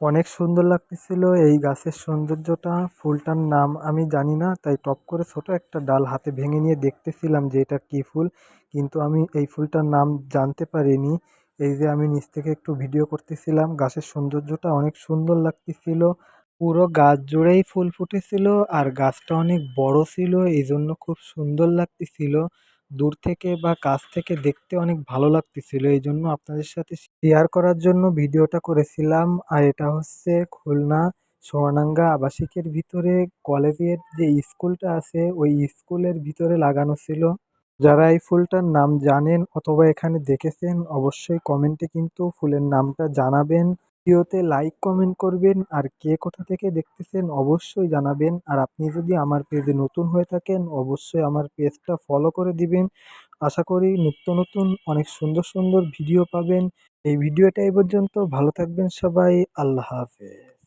অনেক সুন্দর লাগতেছিল। এই গাছের সৌন্দর্যটা, ফুলটার নাম আমি জানি না, তাই টপ করে ছোট একটা ডাল হাতে ভেঙে নিয়ে দেখতেছিলাম যে এটা কী ফুল, কিন্তু আমি এই ফুলটার নাম জানতে পারিনি। এই যে আমি নিচ থেকে একটু ভিডিও করতেছিলাম, গাছের সৌন্দর্যটা অনেক সুন্দর লাগতেছিল। পুরো গাছ জুড়েই ফুল ফুটেছিল আর গাছটা অনেক বড় ছিল এই জন্য খুব সুন্দর লাগতেছিল। দূর থেকে বা কাছ থেকে দেখতে অনেক ভালো লাগতেছিল। এই জন্য আপনাদের সাথে শেয়ার করার জন্য ভিডিওটা করেছিলাম। আর এটা হচ্ছে খুলনা সোয়ানাঙ্গা আবাসিকের ভিতরে কলেজের যে স্কুলটা আছে, ওই স্কুলের ভিতরে লাগানো ছিল। যারা এই ফুলটার নাম জানেন অথবা এখানে দেখেছেন, অবশ্যই কমেন্টে কিন্তু ফুলের নামটা জানাবেন। ভিডিওতে লাইক, কমেন্ট করবেন আর কে কোথা থেকে দেখতেছেন অবশ্যই জানাবেন। আর আপনি যদি আমার পেজে নতুন হয়ে থাকেন, অবশ্যই আমার পেজটা ফলো করে দিবেন। আশা করি নিত্য নতুন, অনেক সুন্দর সুন্দর ভিডিও পাবেন। এই ভিডিওটা এই পর্যন্ত। ভালো থাকবেন সবাই। আল্লাহ হাফেজ।